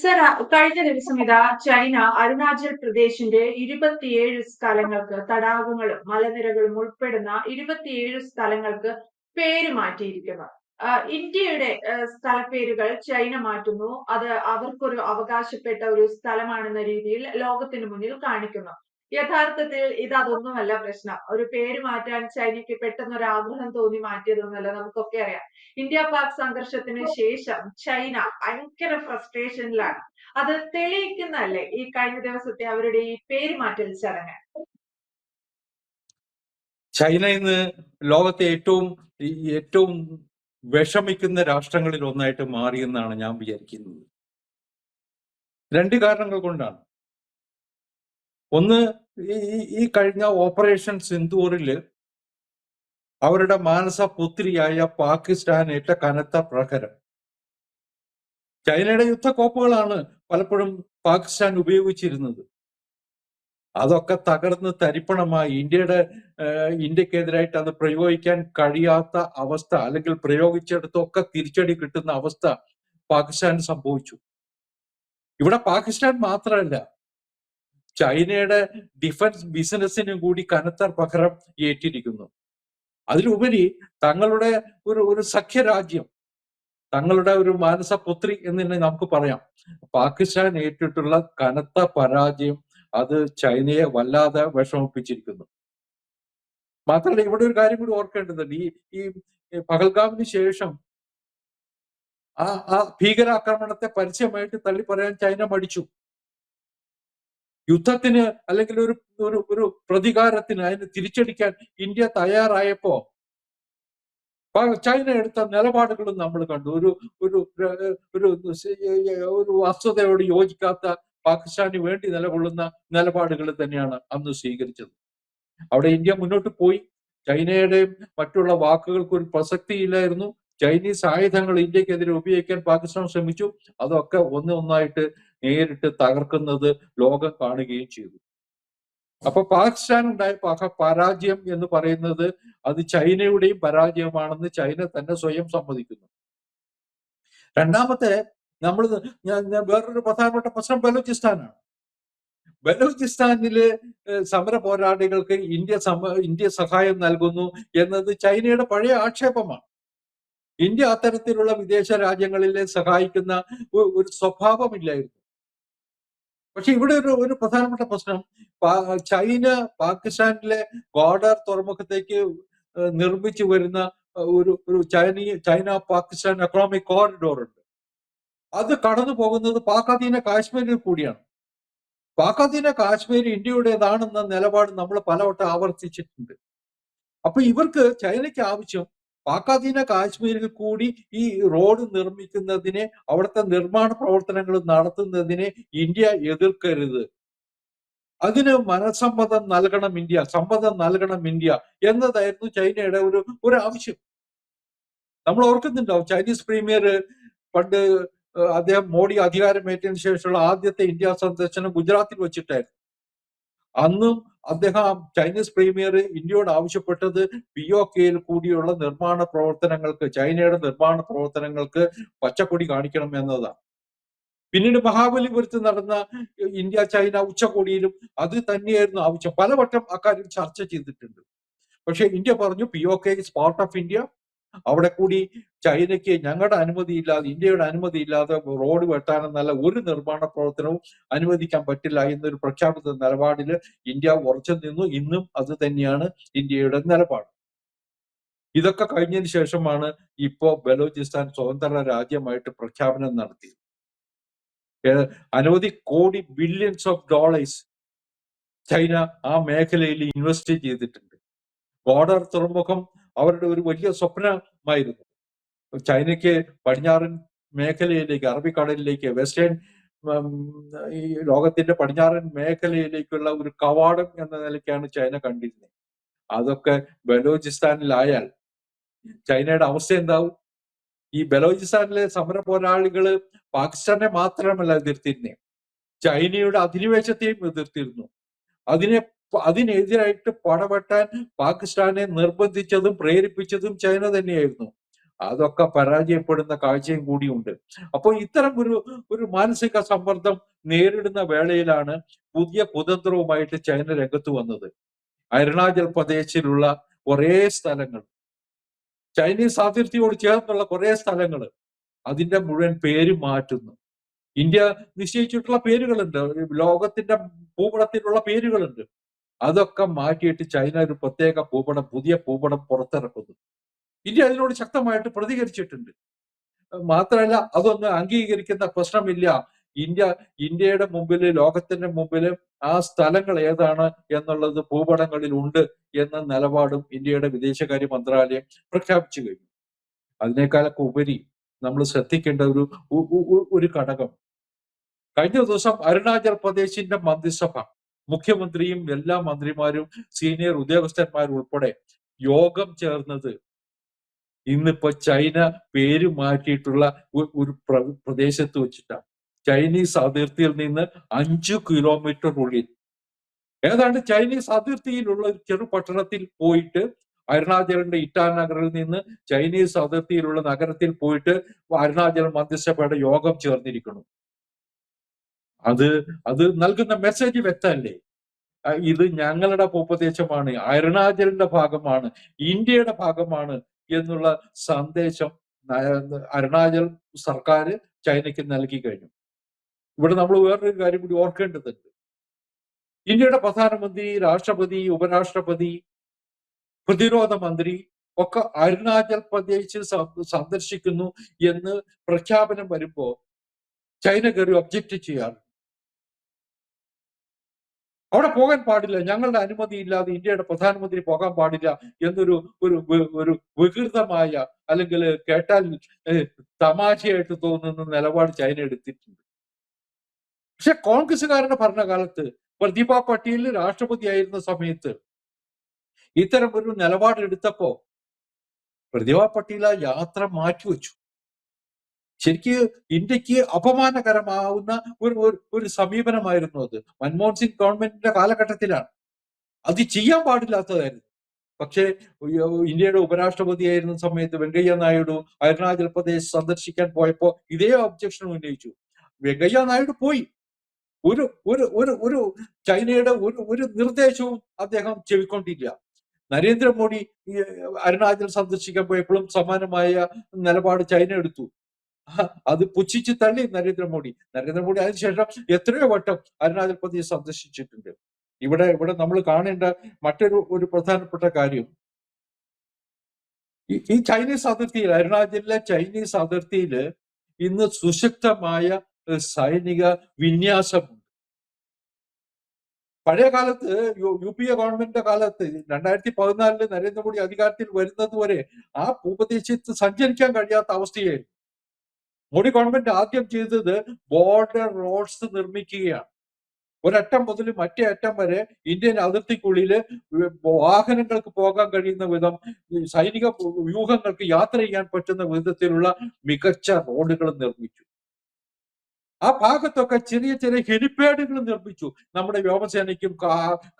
Sir കഴിഞ്ഞ ദിവസം ഇതാ ചൈന അരുണാചൽ പ്രദേശിന്റെ ഇരുപത്തിയേഴ് സ്ഥലങ്ങൾക്ക് തടാകങ്ങളും മലനിരകളും ഉൾപ്പെടുന്ന ഇരുപത്തിയേഴ് സ്ഥലങ്ങൾക്ക് പേര് മാറ്റിയിരിക്കുന്നു. ഇന്ത്യയുടെ സ്ഥലപ്പേരുകൾ ചൈന മാറ്റുന്നു. അത് അവർക്കൊരു അവകാശപ്പെട്ട ഒരു സ്ഥലമാണെന്ന രീതിയിൽ ലോകത്തിന് മുന്നിൽ കാണിക്കുന്നു. യഥാർത്ഥത്തിൽ ഇത് അതൊന്നുമല്ല പ്രശ്നം. ഒരു പേര് മാറ്റാൻ ചൈനയ്ക്ക് പെട്ടെന്ന് ഒരു ആഗ്രഹം തോന്നി മാറ്റിയതൊന്നുമല്ല നമുക്കൊക്കെ അറിയാം. ഇന്ത്യ പാക് സംഘർഷത്തിന് ശേഷം ചൈന ഭയങ്കര ഫ്രസ്ട്രേഷനിലാണ്. അത് തെളിയിക്കുന്നല്ലേ ഈ കഴിഞ്ഞ ദിവസത്തെ അവരുടെ ഈ പേര് മാറ്റൽ ചടങ്ങ്? ചൈന ഇന്ന് ലോകത്തെ ഏറ്റവും ഏറ്റവും വിഷമിക്കുന്ന രാഷ്ട്രങ്ങളിൽ ഒന്നായിട്ട് മാറിയെന്നാണ് ഞാൻ വിചാരിക്കുന്നത്. രണ്ട് കാരണങ്ങൾ കൊണ്ടാണ്. ഒന്ന് ഈ ഈ- കഴിഞ്ഞ ഓപ്പറേഷൻ സിന്ദൂറിൽ അവരുടെ മാനസ പുത്രിയായ പാകിസ്ഥാൻ ഏറ്റ കനത്ത പ്രഹരം. ചൈനയുടെ യുദ്ധക്കോപ്പുകളാണ് പലപ്പോഴും പാകിസ്ഥാൻ ഉപയോഗിച്ചിരുന്നത്. അതൊക്കെ തകർന്ന് തരിപ്പണമായി ഇന്ത്യയുടെ ഇന്ത്യക്കെതിരായിട്ട് അത് പ്രയോഗിക്കാൻ കഴിയാത്ത അവസ്ഥ അല്ലെങ്കിൽ പ്രയോഗിച്ചെടുത്തൊക്കെ തിരിച്ചടി കിട്ടുന്ന അവസ്ഥ പാകിസ്ഥാൻ സംഭവിച്ചു. ഇവിടെ പാകിസ്ഥാൻ മാത്രമല്ല ചൈനയുടെ ഡിഫൻസ് ബിസിനസ്സിനും കൂടി കനത്ത പകരം ഏറ്റിരിക്കുന്നു. അതിലുപരി തങ്ങളുടെ ഒരു ഒരു സഖ്യരാജ്യം തങ്ങളുടെ ഒരു മാനസപുത്രി എന്ന് തന്നെ നമുക്ക് പറയാം. പാകിസ്ഥാൻ ഏറ്റിട്ടുള്ള കനത്ത പരാജയം അത് ചൈനയെ വല്ലാതെ വിഷമിപ്പിച്ചിരിക്കുന്നു. മാത്രമല്ല ഇവിടെ ഒരു കാര്യം കൂടി ഓർക്കേണ്ടതുണ്ട്. ഈ ഈ പഹൽഗാമിന് ശേഷം ആ ആ ഭീകരാക്രമണത്തെ പരസ്യമായിട്ട് തള്ളി പറയാൻ ചൈന മടിച്ചു. യുദ്ധത്തിന് അല്ലെങ്കിൽ ഒരു ഒരു ഒരു പ്രതികാരത്തിന് അതിന് തിരിച്ചടിക്കാൻ ഇന്ത്യ തയ്യാറായപ്പോ ചൈന എടുത്ത നിലപാടുകളും നമ്മൾ കണ്ടു. ഒരു ഒരു ഒരു ഒരു വസ്തുതയോട് യോജിക്കാത്ത പാകിസ്ഥാന് വേണ്ടി നിലകൊള്ളുന്ന നിലപാടുകൾ തന്നെയാണ് അന്ന് സ്വീകരിച്ചത്. അവിടെ ഇന്ത്യ മുന്നോട്ട് പോയി. ചൈനയുടെയും മറ്റുള്ള വാക്കുകൾക്ക് ഒരു പ്രസക്തിയില്ലായിരുന്നു ചൈനീസ് ആയുധങ്ങൾ ഇന്ത്യക്കെതിരെ ഉപയോഗിക്കാൻ പാകിസ്ഥാൻ ശ്രമിച്ചു. അതൊക്കെ ഒന്ന് ഒന്നായിട്ട് നേരിട്ട് തകർക്കുന്നത് ലോകം കാണുകയും ചെയ്തു. അപ്പൊ പാകിസ്ഥാൻ ഉണ്ടായ പരാജയം എന്ന് പറയുന്നത് അത് ചൈനയുടെയും പരാജയമാണെന്ന് ചൈന തന്നെ സ്വയം സമ്മതിക്കുന്നു. രണ്ടാമത്തെ നമ്മൾ ഞാൻ വേറൊരു പ്രധാനപ്പെട്ട പ്രശ്നം ബലൂചിസ്ഥാനാണ്. ബലൂചിസ്ഥാനിലെ സമര പോരാളികൾക്ക് ഇന്ത്യ സമ ഇന്ത്യ സഹായം നൽകുന്നു എന്നത് ചൈനയുടെ പഴയ ആക്ഷേപമാണ്. ഇന്ത്യ അത്തരത്തിലുള്ള വിദേശ രാജ്യങ്ങളിലെ സഹായിക്കുന്ന ഒരു സ്വഭാവമില്ലായിരുന്നു. പക്ഷെ ഇവിടെ ഒരു ഒരു പ്രധാനപ്പെട്ട പ്രശ്നം. ചൈന പാകിസ്ഥാനിലെ ഗോഡർ തുറമുഖത്തേക്ക് നിർമ്മിച്ചു വരുന്ന ഒരു ഒരു ചൈനീ ചൈന പാകിസ്ഥാൻ എക്കണോമിക് കോറിഡോർ ഉണ്ട്. അത് കടന്നു പോകുന്നത് പാകാദീന കാശ്മീരിൽ കൂടിയാണ്. പാകാദീന കാശ്മീർ ഇന്ത്യയുടേതാണെന്ന നിലപാട് നമ്മൾ പലവട്ടം ആവർത്തിച്ചിട്ടുണ്ട്. അപ്പൊ ഇവർക്ക് ചൈനയ്ക്ക് ആവശ്യം പാക്കാധീന കാശ്മീരിൽ കൂടി ഈ റോഡ് നിർമ്മിക്കുന്നതിനെ അവിടുത്തെ നിർമ്മാണ പ്രവർത്തനങ്ങൾ നടത്തുന്നതിനെ ഇന്ത്യ എതിർക്കരുത്. അതിന് മനസമ്മതം നൽകണം ഇന്ത്യ സമ്മതം നൽകണം ഇന്ത്യ എന്നതായിരുന്നു ചൈനയുടെ ഒരു ഒരു ആവശ്യം. നമ്മൾ ഓർക്കുന്നുണ്ടാവും ചൈനീസ് പ്രീമിയർ പണ്ട് അദ്ദേഹം മോഡി അധികാരമേറ്റതിനു ശേഷമുള്ള ആദ്യത്തെ ഇന്ത്യ സന്ദർശനം ഗുജറാത്തിൽ വെച്ചിട്ടായിരുന്നു. അന്നും അദ്ദേഹം ചൈനീസ് പ്രീമിയർ ഇന്ത്യയോട് ആവശ്യപ്പെട്ടത് പി ഒ കെയിൽ കൂടിയുള്ള നിർമ്മാണ പ്രവർത്തനങ്ങൾക്ക് ചൈനയുടെ നിർമ്മാണ പ്രവർത്തനങ്ങൾക്ക് പച്ചക്കൊടി കാണിക്കണം എന്നതാണ്. പിന്നീട് മഹാബലിപുരത്ത് നടന്ന ഇന്ത്യ ചൈന ഉച്ചകോടിയിലും അത് തന്നെയായിരുന്നു ആവശ്യം. പലവട്ടം അക്കാര്യം ചർച്ച ചെയ്തിട്ടുണ്ട്. പക്ഷെ ഇന്ത്യ പറഞ്ഞു P O K is part of India അവിടെ കൂടി ചൈനയ്ക്ക് ഞങ്ങളുടെ അനുമതിയില്ലാതെ ഇന്ത്യയുടെ അനുമതിയില്ലാതെ റോഡ് വെട്ടാനെന്നല്ല ഒരു നിർമ്മാണ പ്രവർത്തനവും അനുവദിക്കാൻ പറ്റില്ല എന്നൊരു പ്രഖ്യാപിത നിലപാടിൽ ഇന്ത്യ ഉറച്ചു നിന്നു. ഇന്നും അത് തന്നെയാണ് ഇന്ത്യയുടെ നിലപാട്. ഇതൊക്കെ കഴിഞ്ഞതിന് ശേഷമാണ് ഇപ്പോ ബലോചിസ്ഥാൻ സ്വതന്ത്ര രാജ്യമായിട്ട് പ്രഖ്യാപനം നടത്തിയത്. അനവധി കോടി ബില്യൺസ് ഓഫ് ഡോളേഴ്സ് ചൈന ആ മേഖലയിൽ ഇൻവെസ്റ്റ് ചെയ്തിട്ടുണ്ട്. ബോർഡർ തുറമുഖം അവരുടെ ഒരു വലിയ സ്വപ്നമായിരുന്നു. ചൈനയ്ക്ക് പടിഞ്ഞാറൻ മേഖലയിലേക്ക് അറബിക്കടലിലേക്ക് വെസ്റ്റേൺ ഈ ലോകത്തിന്റെ പടിഞ്ഞാറൻ മേഖലയിലേക്കുള്ള ഒരു കവാടം എന്ന നിലയ്ക്കാണ് ചൈന കണ്ടിരുന്നത്. അതൊക്കെ ബലോചിസ്ഥാനിലായാൽ ചൈനയുടെ അവസ്ഥ എന്താവും? ഈ ബലോചിസ്ഥാനിലെ സമര പോരാളികൾ പാകിസ്ഥാനെ മാത്രമല്ല എതിർത്തിരുന്നേ. ചൈനയുടെ അധിനിവേശത്തെയും എതിർത്തിരുന്നു. അതിനെ അതിനെതിരായിട്ട് പടവെട്ടാൻ പാകിസ്ഥാനെ നിർബന്ധിച്ചതും പ്രേരിപ്പിച്ചതും ചൈന തന്നെയായിരുന്നു. അതൊക്കെ പരാജയപ്പെടുന്ന കാഴ്ചയും കൂടിയുണ്ട് അപ്പോൾ ഇത്തരം ഒരു ഒരു മാനസിക സമ്മർദ്ദം നേരിടുന്ന വേളയിലാണ് പുതിയ കുതന്ത്രവുമായിട്ട് ചൈന രംഗത്ത് വന്നത്. അരുണാചൽ പ്രദേശിലുള്ള കുറേ സ്ഥലങ്ങൾ. ചൈനീസ് അതിർത്തിയോട് ചേർന്നുള്ള കുറേ സ്ഥലങ്ങൾ അതിന്റെ മുഴുവൻ പേര് മാറ്റുന്നു. ഇന്ത്യ നിശ്ചയിച്ചിട്ടുള്ള പേരുകളുണ്ട്. ലോകത്തിന്റെ ഭൂപടത്തിലുള്ള പേരുകളുണ്ട്. അതൊക്കെ മാറ്റിയിട്ട് ചൈന ഒരു പ്രത്യേക ഭൂപടം പുതിയ ഭൂപടം പുറത്തിറക്കുന്നു. ഇന്ത്യ അതിനോട് ശക്തമായിട്ട് പ്രതികരിച്ചിട്ടുണ്ട്. മാത്രമല്ല അതൊന്നും അംഗീകരിക്കുന്ന പ്രശ്നമില്ല. ഇന്ത്യ ഇന്ത്യയുടെ മുമ്പിൽ ലോകത്തിന്റെ മുമ്പിൽ ആ സ്ഥലങ്ങൾ ഏതാണ് എന്നുള്ളത് ഭൂപടങ്ങളിൽ ഉണ്ട് എന്ന നിലപാടും ഇന്ത്യയുടെ വിദേശകാര്യ മന്ത്രാലയം പ്രഖ്യാപിച്ചു കഴിഞ്ഞു. അതിനേക്കാളൊക്കെ ഉപരി നമ്മൾ ശ്രദ്ധിക്കേണ്ട ഒരു ഒരു ഘടകം. കഴിഞ്ഞ ദിവസം അരുണാചൽ പ്രദേശിന്റെ മന്ത്രിസഭ മുഖ്യമന്ത്രിയും എല്ലാ മന്ത്രിമാരും സീനിയർ ഉദ്യോഗസ്ഥന്മാരും ഉൾപ്പെടെ യോഗം ചേർന്നത് ഇന്നിപ്പോ ചൈന പേര് മാറ്റിയിട്ടുള്ള ഒരു പ്ര- പ്രദേശത്ത് വെച്ചിട്ടാണ് ചൈനീസ് അതിർത്തിയിൽ നിന്ന് അഞ്ചു കിലോമീറ്റർ ഉള്ളിൽ. ഏതാണ്ട് ചൈനീസ് അതിർത്തിയിലുള്ള ഒരു ചെറു പട്ടണത്തിൽ പോയിട്ട് അരുണാചലിന്റെ ഇറ്റാനഗറിൽ നിന്ന് ചൈനീസ് അതിർത്തിയിലുള്ള നഗരത്തിൽ പോയിട്ട് അരുണാചൽ മന്ത്രിസഭയുടെ യോഗം ചേർന്നിരിക്കുന്നു. അത് അത് നൽകുന്ന മെസ്സേജ് വ്യക്തമല്ലേ? ഇത് ഞങ്ങളുടെ ഭൂപ്രദേശമാണ് അരുണാചലിന്റെ ഭാഗമാണ് ഇന്ത്യയുടെ ഭാഗമാണ് എന്നുള്ള സന്ദേശം അരുണാചൽ സർക്കാർ ചൈനയ്ക്ക് നൽകി കഴിഞ്ഞു. ഇവിടെ നമ്മൾ വേറൊരു കാര്യം കൂടി ഓർക്കേണ്ടതുണ്ട്. ഇന്ത്യയുടെ പ്രധാനമന്ത്രി രാഷ്ട്രപതി ഉപരാഷ്ട്രപതി പ്രതിരോധ മന്ത്രി ഒക്കെ അരുണാചൽ പ്രദേശ് സ- സന്ദർശിക്കുന്നു എന്ന് പ്രഖ്യാപനം വരുമ്പോ ചൈന കയറി ഒബ്ജക്റ്റ് ചെയ്യാറ് അവിടെ പോകാൻ പാടില്ല. ഞങ്ങളുടെ അനുമതി ഇല്ലാതെ ഇന്ത്യയുടെ പ്രധാനമന്ത്രി പോകാൻ പാടില്ല എന്നൊരു ഒരു ഒരു വികൃതമായ അല്ലെങ്കിൽ കേട്ടാൽ തമാശയായിട്ട് തോന്നുന്ന നിലപാട് ചൈന എടുത്തിട്ടുണ്ട്. പക്ഷെ കോൺഗ്രസ്സുകാരുടെ ഭരണകാലത്ത് പ്രതിഭ പട്ടീൽ രാഷ്ട്രപതിയായിരുന്ന സമയത്ത് ഇത്തരം ഒരു നിലപാടെടുത്തപ്പോ പ്രതിഭ പട്ടീൽ ആ യാത്ര മാറ്റിവെച്ചു. ശരിക്ക് ഇന്ത്യയ്ക്ക് അപമാനകരമാവുന്ന ഒരു ഒരു- സമീപനമായിരുന്നു അത്. മൻമോഹൻ സിംഗ് ഗവൺമെന്റിന്റെ കാലഘട്ടത്തിലാണ്. അത് ചെയ്യാൻ പാടില്ലാത്തതായിരുന്നു. പക്ഷേ ഇന്ത്യയുടെ ഉപരാഷ്ട്രപതിയായിരുന്ന സമയത്ത് വെങ്കയ്യ നായിഡു അരുണാചൽ പ്രദേശ് സന്ദർശിക്കാൻ പോയപ്പോൾ ഇതേ ഒബ്ജക്ഷൻ ഉന്നയിച്ചു. വെങ്കയ്യ നായിഡു പോയി. ഒരു ഒരു ഒരു ഒരു ചൈനയുടെ ഒരു ഒരു നിർദ്ദേശവും അദ്ദേഹം ചെവിക്കൊണ്ടില്ല. നരേന്ദ്രമോദി അരുണാചൽ സന്ദർശിക്കാൻ പോയപ്പോഴും സമാനമായ നിലപാട് ചൈന എടുത്തു. അത് പുച്ഛിച്ച് തള്ളി നരേന്ദ്രമോദി നരേന്ദ്രമോദി അതിനുശേഷം എത്രയോ വട്ടം അരുണാചൽ പ്രദേശ് സന്ദർശിച്ചിട്ടുണ്ട്. ഇവിടെ ഇവിടെ നമ്മൾ കാണേണ്ട മറ്റൊരു ഒരു പ്രധാനപ്പെട്ട കാര്യം. ഈ- ചൈനീസ് അതിർത്തിയിൽ അരുണാചലിലെ ചൈനീസ് അതിർത്തിയിൽ ഇന്ന് സുശക്തമായ സൈനിക വിന്യാസമുണ്ട്. പഴയ കാലത്ത് യു പി എ ഗവൺമെന്റിന്റെ കാലത്ത് രണ്ടായിരത്തി പതിനാലിൽ നരേന്ദ്രമോദി അധികാരത്തിൽ വരുന്നത് വരെ ആ ഭൂപ്രദേശത്ത് സഞ്ചരിക്കാൻ കഴിയാത്ത അവസ്ഥയായിരുന്നു. മോഡി ഗവൺമെന്റ് ആദ്യം ചെയ്തത് ബോർഡർ റോഡ്സ് നിർമ്മിക്കുകയാണ്. ഒരറ്റം മുതൽ മറ്റേ അറ്റം വരെ ഇന്ത്യൻ അതിർത്തിക്കുള്ളിൽ വാഹനങ്ങൾക്ക് പോകാൻ കഴിയുന്ന വിധം സൈനിക വ്യൂഹങ്ങൾക്ക് യാത്ര ചെയ്യാൻ പറ്റുന്ന വിധത്തിലുള്ള മികച്ച റോഡുകൾ നിർമ്മിച്ചു. ആ ഭാഗത്തൊക്കെ ചെറിയ ചെറിയ ഹെലിപ്പാഡുകൾ നിർമ്മിച്ചു. നമ്മുടെ വ്യോമസേനയ്ക്കും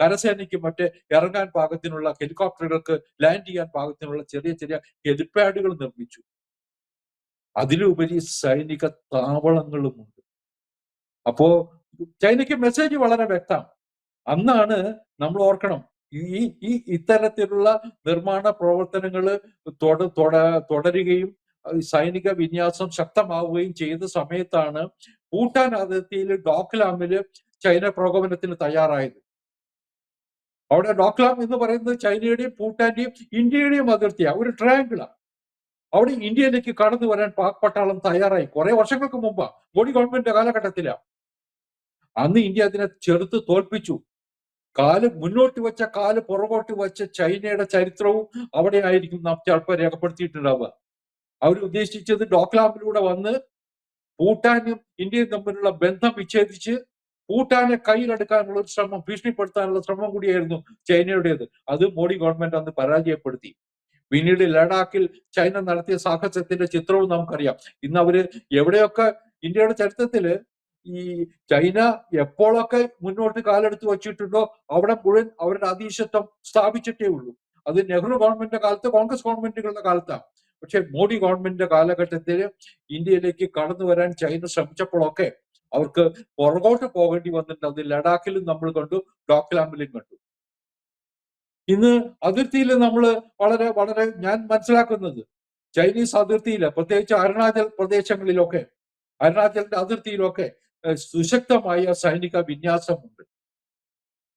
കരസേനയ്ക്കും മറ്റേ ഇറങ്ങാൻ പാകത്തിനുള്ള ഹെലികോപ്റ്ററുകൾക്ക് ലാൻഡ് ചെയ്യാൻ പാകത്തിനുള്ള ചെറിയ ചെറിയ ഹെലിപ്പാഡുകൾ നിർമ്മിച്ചു. അതിലുപരി സൈനിക താവളങ്ങളുമുണ്ട്. അപ്പോ ചൈനയ്ക്ക് മെസ്സേജ് വളരെ വ്യക്തം അന്നാണ് നമ്മൾ ഓർക്കണം ഈ ഈ ഇത്തരത്തിലുള്ള നിർമ്മാണ പ്രവർത്തനങ്ങൾ തുട തുട- തുടരുകയും സൈനിക വിന്യാസം ശക്തമാവുകയും ചെയ്ത സമയത്താണ് ഭൂട്ടാൻ അതിർത്തിയിൽ ഡോക്ലാമിൽ ചൈന പ്രകോപനത്തിന് തയ്യാറായത്. അവിടെ ഡോക്ലാം എന്ന് പറയുന്നത് ചൈനയുടെയും ഭൂട്ടാന്റെയും ഇന്ത്യയുടെയും അതിർത്തിയാണ് ഒരു ട്രയാങ്കിളാണ് അവിടെ ഇന്ത്യയിലേക്ക് കടന്നു വരാൻ പാക് പട്ടാളം തയ്യാറായി. കുറെ വർഷങ്ങൾക്ക് മുമ്പ്. മോഡി ഗവൺമെന്റ് കാലഘട്ടത്തിലാണ് അന്ന് ഇന്ത്യ അതിനെ ചെറുത്ത് തോൽപ്പിച്ചു. കാൽ മുന്നോട്ട് വെച്ച കാൽ പുറകോട്ട് വെച്ച ചൈനയുടെ ചരിത്രവും അവിടെ ആയിരിക്കും നാം ചിലപ്പോൾ രേഖപ്പെടുത്തിയിട്ടുണ്ടാവുക. അവർ ഉദ്ദേശിച്ചത് ഡോക്ലാമിലൂടെ വന്ന് ഭൂട്ടാനും ഇന്ത്യയും തമ്മിലുള്ള ബന്ധം വിച്ഛേദിച്ച് ഭൂട്ടാനെ കയ്യിലെടുക്കാനുള്ള ഒരു ശ്രമം ഭീഷണിപ്പെടുത്താനുള്ള ശ്രമം കൂടിയായിരുന്നു ചൈനയുടേത്. അത് മോഡി ഗവൺമെന്റ് അന്ന് പരാജയപ്പെടുത്തി. പിന്നീട് ലഡാക്കിൽ ചൈന നടത്തിയ സാഹസത്തിന്റെ ചിത്രവും നമുക്കറിയാം. ഇന്ന് അവർ എവിടെയൊക്കെ ഇന്ത്യയുടെ ചരിത്രത്തിൽ ഈ ചൈന എപ്പോഴൊക്കെ മുന്നോട്ട് കാലെടുത്ത് വച്ചിട്ടുണ്ടോ അവിടെ മുഴുവൻ അവരുടെ അതീശത്വം സ്ഥാപിച്ചിട്ടേ ഉള്ളൂ. അത് നെഹ്റു ഗവൺമെന്റിന്റെ കാലത്ത് കോൺഗ്രസ് ഗവൺമെന്റുകളുടെ കാലത്താണ് പക്ഷെ മോഡി ഗവൺമെന്റിന്റെ കാലഘട്ടത്തിൽ ഇന്ത്യയിലേക്ക് കടന്നു വരാൻ ചൈന ശ്രമിച്ചപ്പോഴൊക്കെ അവർക്ക് പുറകോട്ട് പോകേണ്ടി വന്നിട്ടുണ്ട്. അത് ലഡാക്കിലും നമ്മൾ കണ്ടു ഡോക്ലാമിലും കണ്ടു. ഇന്ന് അതിർത്തിയിൽ നമ്മൾ വളരെ വളരെ ഞാൻ മനസ്സിലാക്കുന്നത്. ചൈനീസ് അതിർത്തിയിൽ പ്രത്യേകിച്ച് അരുണാചൽ പ്രദേശങ്ങളിലൊക്കെ അരുണാചലിന്റെ അതിർത്തിയിലൊക്കെ സുശക്തമായ സൈനിക വിന്യാസമുണ്ട്.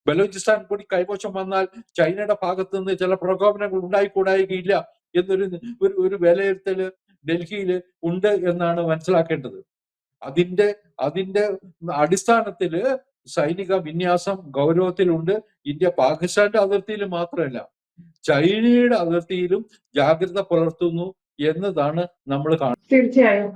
ബലോചിസ്ഥാൻ കൂടി കൈവശം വന്നാൽ ചൈനയുടെ ഭാഗത്ത് നിന്ന് ചില പ്രകോപനങ്ങൾ ഉണ്ടായിക്കൂടായികയില്ല എന്നൊരു ഒരു ഒരു വിലയിരുത്തൽ ഡൽഹിയിൽ ഉണ്ട് എന്നാണ് മനസ്സിലാക്കേണ്ടത്. അതിന്റെ അതിന്റെ അടിസ്ഥാനത്തിൽ സൈനിക വിന്യാസം ഗൗരവത്തിലുണ്ട്. ഇന്ത്യ പാകിസ്ഥാന്റെ അതിർത്തിയിൽ മാത്രമല്ല ചൈനയുടെ അതിർത്തിയിലും ജാഗ്രത പുലർത്തുന്നു എന്നതാണ് നമ്മൾ കാണുന്നത്. തീർച്ചയായും.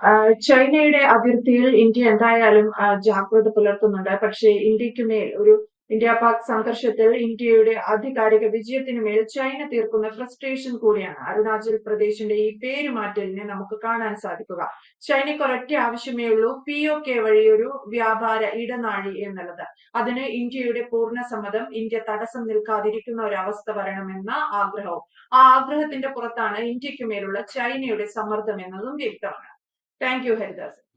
ചൈനയുടെ അതിർത്തിയിൽ ഇന്ത്യ എന്തായാലും ജാഗ്രത പുലർത്തുന്നുണ്ട്. പക്ഷേ ഇന്ത്യയ്ക്ക് മേൽ ഒരു ഇന്ത്യ പാക് സംഘർഷത്തിൽ ഇന്ത്യയുടെ ആധികാരിക വിജയത്തിന് മേൽ ചൈന തീർക്കുന്ന ഫ്രസ്ട്രേഷൻ കൂടിയാണ്. അരുണാചൽ പ്രദേശിന്റെ ഈ പേരുമാറ്റലിനെ നമുക്ക് കാണാൻ സാധിക്കുക. ചൈനയ്ക്ക് ഒരൊറ്റ ആവശ്യമേ ഉള്ളൂ പി ഒ കെ വഴി ഒരു വ്യാപാര ഇടനാഴി എന്നുള്ളത്. അതിന് ഇന്ത്യയുടെ പൂർണ സമ്മതം ഇന്ത്യ തടസ്സം നിൽക്കാതിരിക്കുന്ന ഒരു വരണമെന്ന ആഗ്രഹവും. ആ ആഗ്രഹത്തിന്റെ പുറത്താണ് ഇന്ത്യയ്ക്ക് മേലുള്ള ചൈനയുടെ സമ്മർദ്ദം എന്നതും വ്യക്തമാണ്. Thank you Haridas.